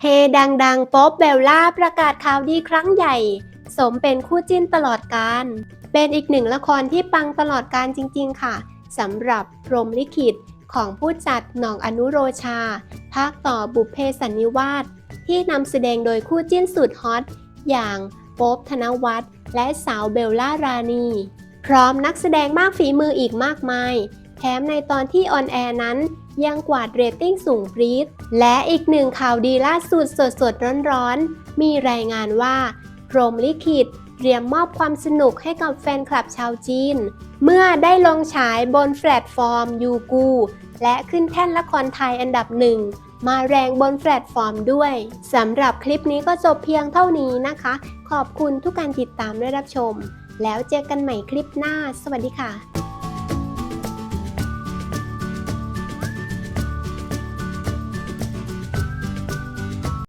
เฮดังๆ ป๊อบเบลล่าประกาศข่าวดีครั้งใหญ่ สมเป็นคู่จิ้นตลอดการ เป็นอีกหนึ่งละครที่ปังตลอดการจริงๆ ค่ะสำหรับพรมลิขิตของผู้จัดหน่องอนุโรชา ภาคต่อบุพเพสันนิวาสที่นำแสดงโดยคู่จิ้นสุดฮอต อย่างโป๊บธนวัฒน์และสาวเบลล่ารานี พร้อมนักแสดงมากฝีมืออีกมากมาย แถมในตอนที่ออนแอร์นั้น ยังกวาดเรตติ้งสูงปรี๊ดและอีกหนึ่งข่าวดีล่าสุดสดสดร้อนๆ มีรายงานว่าพรมลิขิตเตรียมมอบความสนุกให้กับแฟนคลับชาวจีน เมื่อได้ลงฉายบนแพลตฟอร์มยูกูและขึ้นแท่นละครไทยอันดับหนึ่งมาแรงบนแพลตฟอร์มด้วยสำหรับคลิปนี้ก็จบเพียงเท่านี้นะคะ ขอบคุณทุกการติดตามและรับชม แล้วเจอกันใหม่คลิปหน้า สวัสดีค่ะ